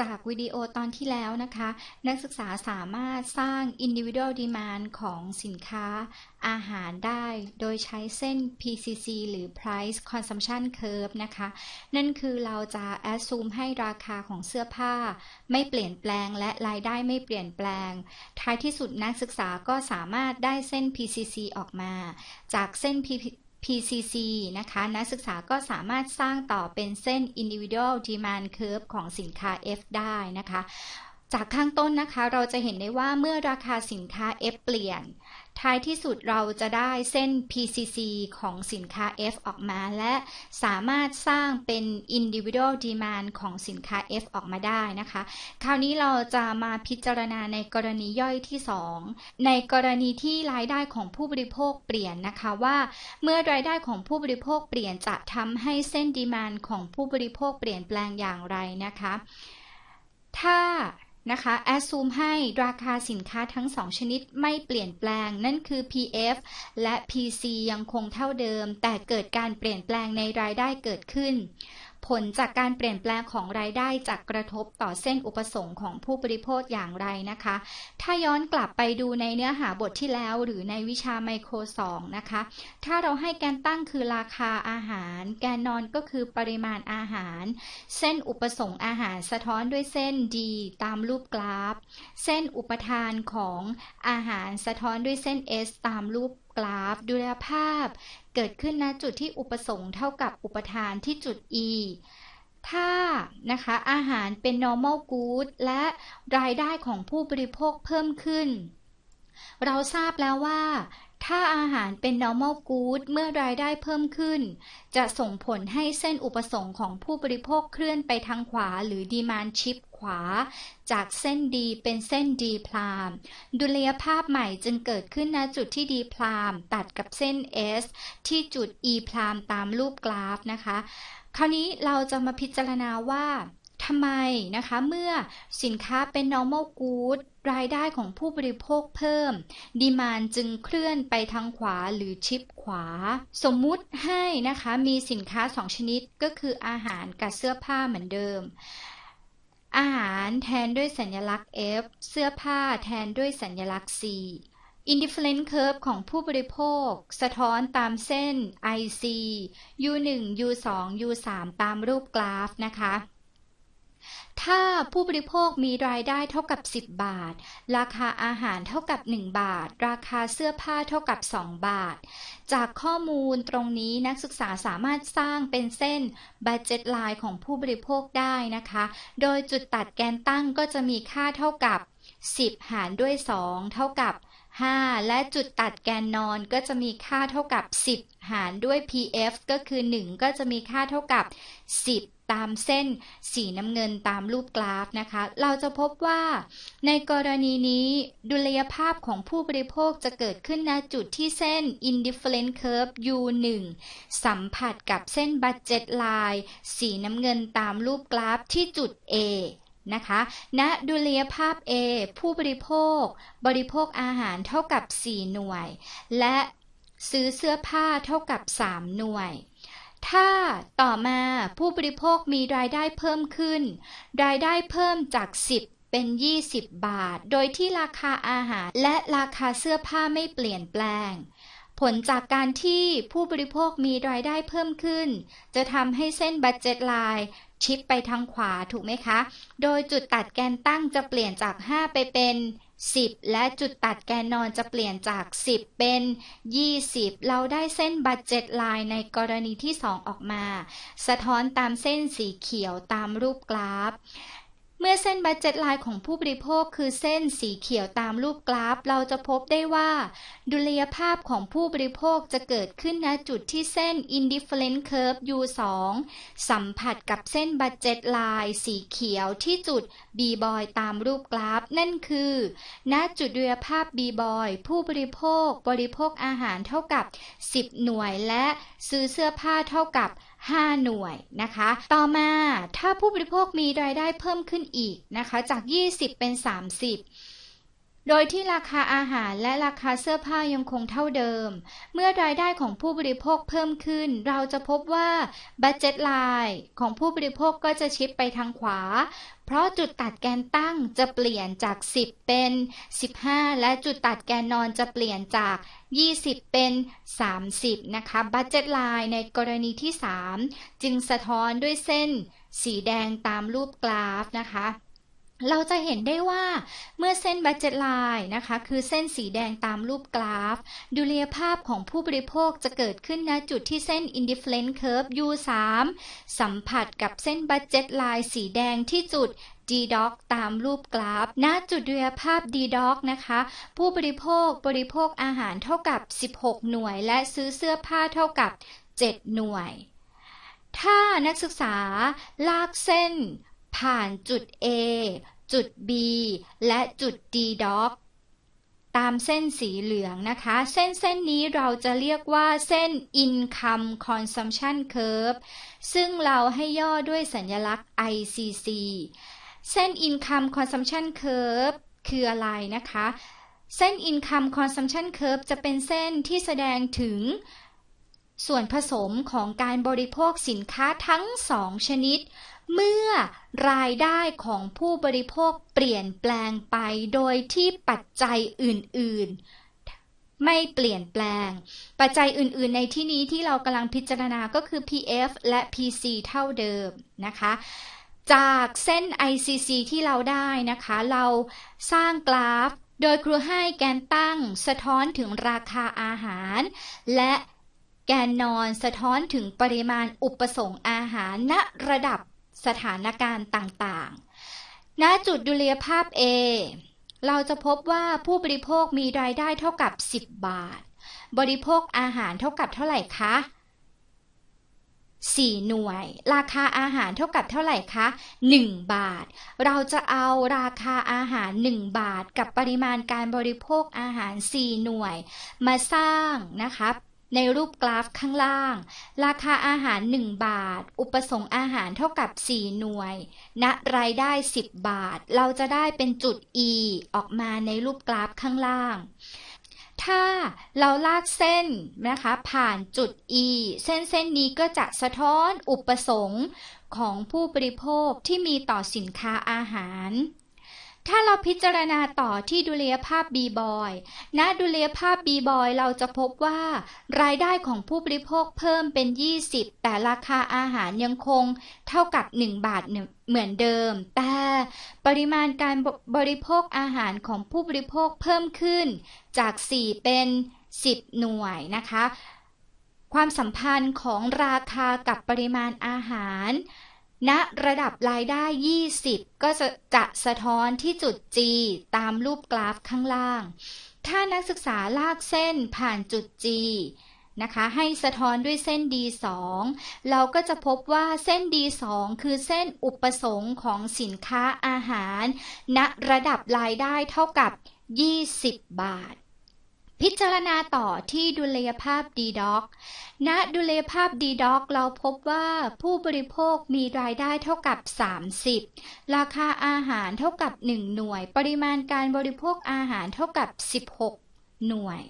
จากวิดีโอตอนที่แล้วนะคะ นักศึกษาสามารถสร้าง individual demand ของสินค้าอาหารได้โดยใช้เส้น PCC หรือ price consumption curve นะคะ นั่นคือเราจะ assume ให้ราคาของเสื้อผ้า ไม่เปลี่ยนแปลงและรายได้ไม่เปลี่ยนแปลง ท้ายที่สุดนักศึกษาก็สามารถได้เส้น PCC ออกมา จากเส้น PCC PCC นะคะ นักศึกษาก็สามารถสร้างต่อเป็นเส้น Individual Demand Curve ของสินค้า F ได้นะคะ จากข้างต้นนะคะ เราจะเห็นได้ว่าเมื่อราคาสินค้า F เปลี่ยน ท้ายที่สุดเราจะได้เส้น PCC ของสินค้า F ออกมา และสามารถสร้างเป็น individual demand ของสินค้า F ออกมาได้นะคะ คราวนี้เราจะมาพิจารณาในกรณีย่อยที่ 2 ในกรณีที่รายได้ของผู้บริโภคเปลี่ยนนะคะว่า เมื่อรายได้ของผู้บริโภคเปลี่ยนจะทำให้เส้น demand ของผู้บริโภคเปลี่ยนแปลงอย่างไรนะคะ ถ้า นะคะแอสซูมให้ราคาสินค้าทั้ง 2 ชนิดไม่เปลี่ยนแปลง นั่นคือ PF และ PC ยังคงเท่าเดิม แต่เกิดการเปลี่ยนแปลงในรายได้เกิดขึ้น ผลจากการเปลี่ยนแปลงของรายได้จะกกระทบต่อเส้นอุปสงค์ของผู้บริโภคอย่างไรนะคะ ถ้าย้อนกลับไปดูในเนื้อหาบทที่แล้วหรือในวิชาไมโครสองนะคะ ถ้าเราให้แกนตั้งคือราคาอาหาร แกนนอนก็คือปริมาณอาหาร เส้นอุปสงค์อาหารสะท้อนด้วยเส้น D ตามรูปกราฟ เส้นอุปทานของอาหารสะท้อนด้วยเส้น S ตามรูป กราฟดูแลภาพ เกิดขึ้นณจุดที่อุปสงค์เท่ากับอุปทานที่จุด E ถ้านะคะอาหารเป็น normal good และรายได้ของผู้บริโภคเพิ่มขึ้น เราทราบแล้วว่า ถ้าอาหารเป็น normal good เมื่อรายได้เพิ่มขึ้น จะส่งผลให้เส้นอุปสงค์ของผู้บริโภคเคลื่อนไปทางขวาหรือ demand shift ขวา จากเส้น D เป็นเส้น D พรามดุลยภาพใหม่จึงเกิดขึ้นณจุดที่ D พรามตัดกับเส้น S ที่จุด E พรามตามรูปกราฟนะคะ คราวนี้เราจะมาพิจารณาว่า ทำไมนะคะเมื่อสินค้าเป็น normal good รายได้ของผู้บริโภคเพิ่ม ดีมานจึงเคลื่อนไปทางขวาหรือชิปขวา สมมุติให้นะคะมีสินค้า 2 ชนิดก็คืออาหารกับเสื้อผ้าเหมือนเดิม อาหารแทนด้วยสัญลักษณ์ F เสื้อผ้าแทนด้วยสัญลักษณ์ C Indifferent curve ของผู้บริโภค สะท้อนตามเส้น IC U1 U2 U3 ตามรูปกราฟนะคะ ถ้าผู้บริโภคมีรายได้เท่ากับ 10 บาท ราคาอาหารเท่ากับ 1 บาท ราคาเสื้อผ้าเท่ากับ 2 บาท จากข้อมูลตรงนี้นักศึกษาสามารถสร้างเป็นเส้น budget line ของผู้บริโภคได้นะคะ โดยจุดตัดแกนตั้งก็จะมีค่าเท่ากับ 10 หารด้วย 2 เท่ากับ 5 และจุดตัดแกนนอนก็จะมีค่าเท่ากับ 10 หารด้วย PF ก็คือ 1 ก็จะมีค่าเท่ากับ 10 ตามเส้นสีน้ำเงินตามรูปกราฟนะคะ เราจะพบว่าในกรณีนี้ดุลยภาพของผู้บริโภคจะเกิดขึ้นณจุดที่เส้น indifferent curve U1 สัมผัสกับเส้น budget line สีน้ำเงินตามรูปกราฟที่จุด A นะคะณดุลยภาพ A ผู้บริโภค บริโภคอาหารเท่ากับ 4 หน่วย และซื้อเสื้อผ้าเท่ากับ 3 หน่วย ถ้าต่อมาผู้บริโภคมีรายได้เพิ่มขึ้น รายได้เพิ่มจาก 10 เป็น 20 บาท โดยที่ราคาอาหารและราคาเสื้อผ้าไม่เปลี่ยนแปลง ผลจากการที่ผู้บริโภคมีรายได้เพิ่มขึ้น จะทำให้เส้นบัตเจ็ตไลน์ชิปไปทางขวาถูกไหมคะ โดยจุดตัดแกนตั้งจะเปลี่ยนจาก 5 ไปเป็น 10 และจุดตัดแกนนอนจะเปลี่ยนจาก 10 เป็น 20 เราได้เส้นบัตเจ็ตไลน์ในกรณีที่ 2 ออกมา สะท้อนตามเส้นสีเขียวตามรูปกราฟ เมื่อเส้นบัตเจ็ตไลน์ของผู้บริโภคคือเส้นสีเขียวตามรูปกราฟ เราจะพบได้ว่า ดุลยภาพของผู้บริโภคจะเกิดขึ้นณจุดที่เส้น indifferent curve U2 สัมผัสกับเส้นบัตเจ็ตไลน์สีเขียวที่จุด B boy ตามรูปกราฟ นั่นคือ ณจุดดุลยภาพ B boy ผู้บริโภคบริโภคอาหารเท่ากับ 10 หน่วยและซื้อเสื้อผ้าเท่ากับ 5 หน่วยนะคะ ต่อมาถ้าผู้บริโภคมีรายได้เพิ่มขึ้นอีกนะคะ จาก 20 เป็น 30โดยที่ราคาอาหารและราคาเสื้อผ้ายังคงเท่าเดิม เมื่อรายได้ของผู้บริโภคเพิ่มขึ้น เราจะพบว่าบัตเจ็ตไลน์ของผู้บริโภคก็จะชิดไปทางขวา เพราะจุดตัดแกนตั้งจะเปลี่ยนจาก 10 เป็น 15 และจุดตัดแกนนอนจะเปลี่ยนจาก 20 เป็น 30 นะคะบัจเจ็ตไลน์ในกรณีที่ 3 จึงสะท้อนด้วยเส้นสีแดงตามรูปกราฟนะคะ เราจะเห็นได้ว่าเมื่อเส้นบัจเจตไลน์นะคะคือเส้นสีแดงตามรูปกราฟ ดุลยภาพของผู้บริโภคจะเกิดขึ้นณจุดที่เส้น indifferent curve U3 สัมผัสกับเส้นบัจเจตไลน์สีแดงที่จุด d d o c ตามรูปกราฟ ณ จุดดุลยภาพ d d o c นะคะ ผู้บริโภคบริโภคอาหารเท่ากับ 16 หน่วย และซื้อเสื้อผ้าเท่ากับ 7 หน่วย ถ้านักศึกษาลากเส้นผ่านจุด A จุด B และจุด D dot ตามเส้นสีเหลืองนะคะ เส้นเส้นนี้เราจะเรียกว่าเส้น income consumption curve ซึ่งเราให้ย่อด้วยสัญลักษณ์ ICC เส้น income consumption curve คืออะไรนะคะ เส้น income consumption curve จะเป็นเส้นที่แสดงถึง ส่วนผสมของการบริโภคสินค้าทั้งสองชนิด เมื่อรายได้ของผู้บริโภคเปลี่ยนแปลงไปโดยที่ปัจจัยอื่น ๆ ไม่เปลี่ยนแปลง ปัจจัยอื่น ๆ ในที่นี้ที่เรากำลังพิจารณาก็คือ PF และ PC เท่าเดิมนะคะจากเส้น ICC ที่เราได้นะคะ เราสร้างกราฟ โดยครูให้แกนตั้ง สะท้อนถึงราคาอาหาร และ กนนอนสะท้อนถึงปริมาณอุปสงค์อาหารณระดับสถานการณ์ต่างๆ ณ จุดดุลยภาพ A เราจะพบว่าผู้บริโภคมีรายได้เท่ากับ 10 บาท บริโภคอาหารเท่ากับเท่าไหร่คะ 4 หน่วย ราคาอาหารเท่ากับเท่าไหร่คะ 1 บาท เราจะเอาราคาอาหาร 1 บาท กับปริมาณการบริโภคอาหาร 4 หน่วย มาสร้างนะคะ ในรูปกราฟข้างล่าง ราคาอาหาร 1 บาท อุปสงค์อาหารเท่ากับ 4 หน่วยณรายได้ 10 บาท เราจะได้เป็นจุด E ออกมาในรูปกราฟข้างล่าง ถ้าเราลากเส้นนะคะผ่านจุด E เส้นเส้นนี้ก็จะสะท้อนอุปสงค์ของผู้บริโภคที่มีต่อสินค้าอาหาร ถ้าเราพิจารณาต่อที่ดุลยภาพ B-boy ณดุลยภาพ B-boy เราจะพบว่า รายได้ของผู้บริโภคเพิ่มเป็น 20 แต่ราคาอาหารยังคงเท่ากับ 1 บาทเหมือนเดิม แต่ปริมาณการบริโภคอาหารของผู้บริโภคเพิ่มขึ้น จาก 4 เป็น 10 หน่วยนะคะ ความสัมพันธ์ของราคากับปริมาณอาหาร ณระดับรายได้ 20 ก็จะจะสะท้อนที่จุด G ตามรูปกราฟข้างล่าง ถ้านักศึกษาลากเส้นผ่านจุด G นะคะให้สะท้อนด้วยเส้น D2 เราก็จะพบว่าเส้น D2 คือเส้นอุปสงค์ของสินค้าอาหารณระดับรายได้เท่ากับ 20 บาท พิจารณาต่อที่ดุลยภาพดีด็อกณดุลยภาพดีด็อกเราพบว่าผู้บริโภคมีรายได้เท่ากับ 30 ราคาอาหารเท่ากับ 1 หน่วย ปริมาณการบริโภคอาหารเท่ากับ 16 หน่วย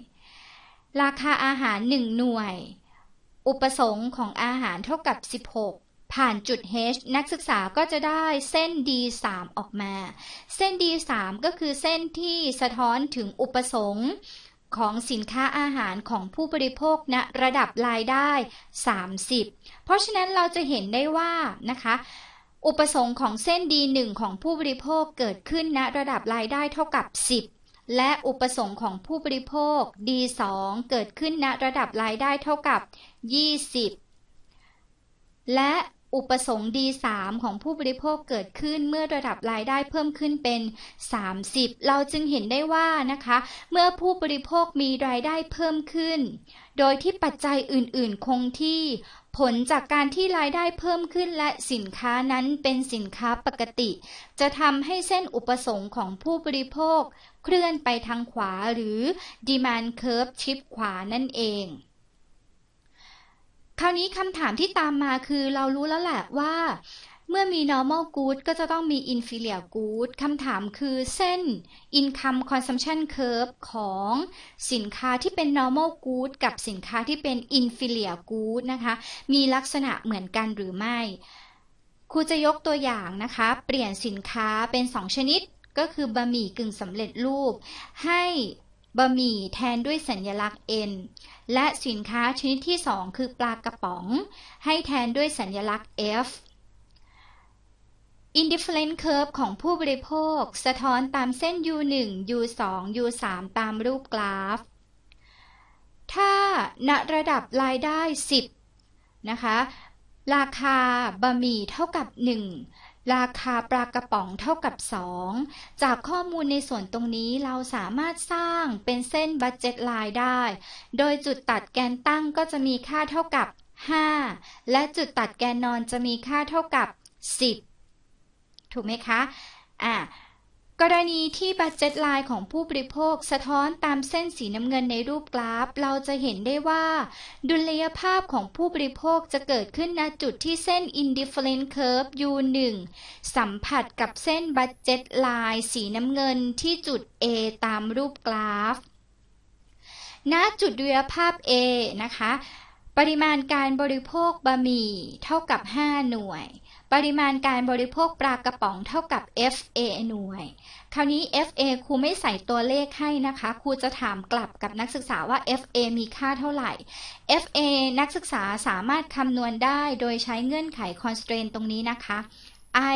ราคาอาหาร 1 หน่วย อุปสงค์ของอาหารเท่ากับ 16ผ่านจุด H นักศึกษาก็จะได้เส้น D3 ออกมา เส้น D3 ก็คือเส้นที่สะท้อนถึงอุปสงค์ ของสินค้าอาหารของผู้บริโภคณนะระดับรายได้ 30 เพราะฉะนั้นเราจะเห็นได้ว่านะคะอุปสงค์ของเส้น D1 ของผู้บริโภคเกิดขึ้นณนะระดับรายได้เท่ากับ 10 และอุปสงค์ของผู้บริโภค D2 เกิดขึ้นณระดับรายได้เท่ากับ 20 และ อุปสงค์ D3 ของผู้บริโภคเกิดขึ้นเมื่อระดับรายได้เพิ่มขึ้นเป็น 30 เราจึงเห็นได้ว่านะคะ เมื่อผู้บริโภคมีรายได้เพิ่มขึ้น โดยที่ปัจจัยอื่นๆคงที่ ผลจากการที่รายได้เพิ่มขึ้นและสินค้านั้นเป็นสินค้าปกติ จะทำให้เส้นอุปสงค์ของผู้บริโภค เคลื่อนไปทางขวาหรือ demand curve ชิปขวานั่นเอง คราวนี้คำถามที่ตามมาคือเรารู้แล้วแหละว่า เมื่อมี normal good ก็จะต้องมี inferior good คำถามคือเส้น income consumption curve ของสินค้าที่เป็น normal good กับสินค้าที่เป็น inferior good นะคะ มีลักษณะเหมือนกันหรือไม่ ครูจะยกตัวอย่างนะคะ เปลี่ยนสินค้าเป็น 2 ชนิดก็คือบะหมี่กึ่งสำเร็จรูป ให้ บะหมี่แทนด้วยสัญลักษณ์ N และสินค้าชนิดที่ 2 คือปลากระป๋อง ให้แทนด้วยสัญลักษณ์ F Indifferent curve ของผู้บริโภค สะท้อนตามเส้น U1 U2 U3 ตามรูปกราฟ ถ้าณระดับรายได้ 10 นะคะ ราคาบะหมี่เท่ากับ 1 ราคาปลากระป๋องเท่ากับ 2 จากข้อมูลในส่วนตรงนี้เราสามารถสร้างเป็นเส้นบัจเจ็ตไลน์ได้ โดยจุดตัดแกนตั้งก็จะมีค่าเท่ากับ 5 และจุดตัดแกนนอนจะมีค่าเท่ากับ 10 ถูกไหมคะ อ่า กรณีที่บัตเจ็ตไลน์ของผู้บริโภคสะท้อนตามเส้นสีน้ำเงินในรูปกราฟ เราจะเห็นได้ว่า ดุลยภาพของผู้บริโภคจะเกิดขึ้นณจุดที่เส้น indifferent curve U1 สัมผัสกับเส้นบัตเจ็ตไลน์สีน้ำเงินที่จุด A ตามรูปกราฟ ณจุดดุลยภาพ A นะคะ ปริมาณการบริโภคบะหมี่เท่ากับ 5 หน่วย ปริมาณการบริโภคปลากระป๋องเท่ากับ FA หน่วย คราวนี้ FA ครูไม่ใส่ตัวเลขให้นะคะ ครูจะถามกลับกับนักศึกษาว่า FA มีค่าเท่าไหร่ FA นักศึกษาสามารถคำนวณได้โดยใช้เงื่อนไข constraint ตรงนี้นะคะ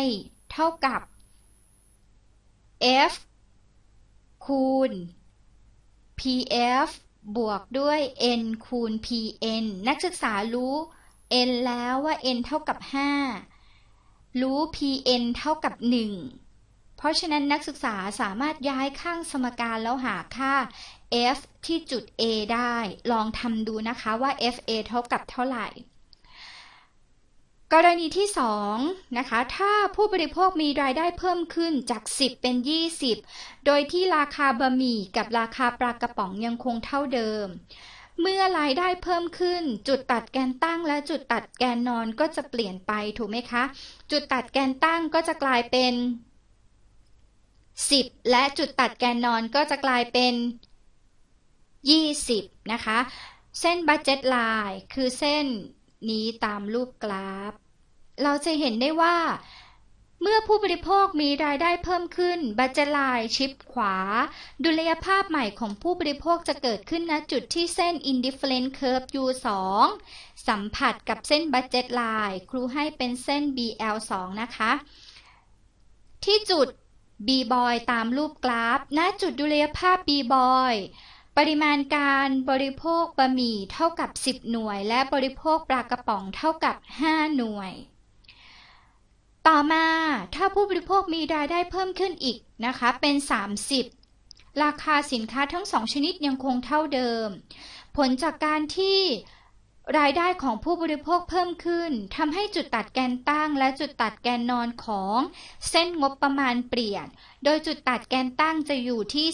I เท่ากับ F คูณ PF บวกด้วย N คูณ PN นักศึกษารู้ N แล้วว่า N เท่ากับ 5 รู้ pn เท่ากับ 1 เพราะฉะนั้นนักศึกษาสามารถย้ายข้างสมการแล้วหาค่า f ที่จุด a ได้ ลองทำดูนะคะว่า fa เท่ากับเท่าไหร่ กรณีที่ 2 นะคะ ถ้าผู้บริโภคมีรายได้เพิ่มขึ้นจาก 10 เป็น 20 โดยที่ราคาบะหมี่กับราคาปลากระป๋องยังคงเท่าเดิม เมื่อรายได้เพิ่มขึ้น จุดตัดแกนตั้งและจุดตัดแกนนอนก็จะเปลี่ยนไปถูกไหมคะ จุดตัดแกนตั้งก็จะกลายเป็น 10 และจุดตัดแกนนอนก็จะกลายเป็น 20 นะคะ เส้นบัจเจ็ตไลน์คือเส้นนี้ตามรูปกราฟ เราจะเห็นได้ว่า เมื่อผู้บริโภคมีรายได้เพิ่มขึ้น บัจจลายชิปขวา ดุลยภาพใหม่ของผู้บริโภคจะเกิดขึ้นณจุดที่เส้น indifferent curve U2 สัมผัสกับเส้นบัจเจตไลน์ครูให้เป็นเส้น BL2 นะคะ ที่จุด B boy ตามรูปกราฟ ณจุดดุลยภาพ B boy ปริมาณการบริโภคบะหมี่เท่ากับ 10 หน่วย และบริโภคปลากระป๋องเท่ากับ 5 หน่วย ต่อมาถ้าผู้บริโภคมีรายได้เพิ่มขึ้นอีกนะคะเป็น 30 ราคาสินค้าทั้งสองชนิดยังคงเท่าเดิม ผลจากการที่รายได้ของผู้บริโภคเพิ่มขึ้นทำให้จุดตัดแกนตั้งและจุดตัดแกนนอนของเส้นงบประมาณเปลี่ยน โดยจุดตัดแกนตั้งจะอยู่ที่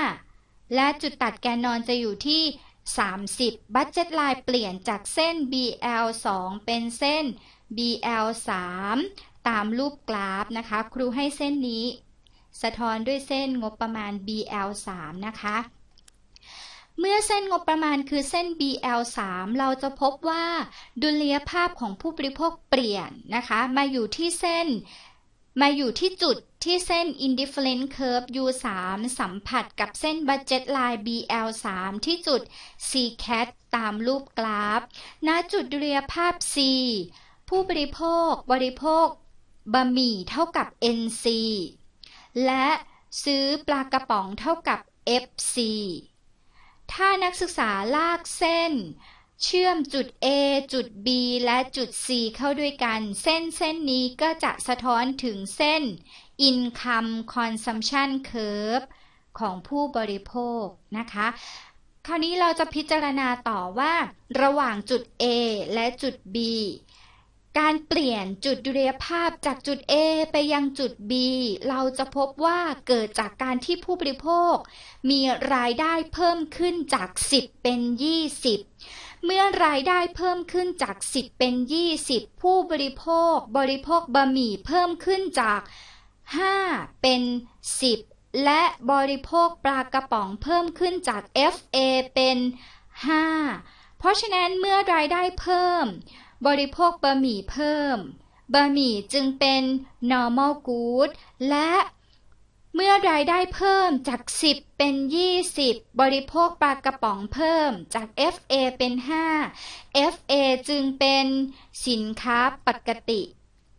15 และจุดตัดแกนนอนจะอยู่ที่ 30 บัตเจ็ตไลน์เปลี่ยนจากเส้น BL2 เป็นเส้น BL3 ตามรูปกราฟนะคะ ครูให้เส้นนี้ สะท้อนด้วยเส้นงบประมาณ BL3 นะคะ เมื่อเส้นงบประมาณคือเส้น BL3 เราจะพบว่าดุลยภาพของผู้บริโภคเปลี่ยนนะคะ มาอยู่ที่เส้น มาอยู่ที่จุดที่เส้น indifferent curve U3 สัมผัสกับเส้น budget line BL3 ที่จุด CCAT ตามรูปกราฟ ณ จุดดุลยภาพ C ผู้บริโภคบริโภค บะหมี่เท่ากับ NC และซื้อปลากระป๋องเท่ากับ FC ถ้านักศึกษาลากเส้น เชื่อมจุด A จุด B และจุด C เข้าด้วยกัน เส้นเส้นนี้ก็จะสะท้อนถึงเส้น Income Consumption Curve ของผู้บริโภคนะคะ คราวนี้เราจะพิจารณาต่อว่า ระหว่างจุด A และจุด B การเปลี่ยนจุดดุลยภาพจากจุด A ไปยังจุด B เราจะพบว่าเกิดจากการที่ผู้บริโภค มีรายได้เพิ่มขึ้นจาก 10 เป็น 20 เมื่อรายได้เพิ่มขึ้นจาก 10 เป็น 20 ผู้บริโภค บริโภคบะหมี่เพิ่มขึ้นจาก 5 เป็น 10 และบริโภคปลากระป๋องเพิ่มขึ้นจาก FA เป็น 5 เพราะฉะนั้นเมื่อรายได้เพิ่ม บริโภคบะหมี่เพิ่ม บะหมี่จึงเป็น normal good และเมื่อรายได้เพิ่มจาก 10 เป็น 20 บริโภคปลากระป๋องเพิ่มจาก FA เป็น 5 FA จึงเป็นสินค้าปกติ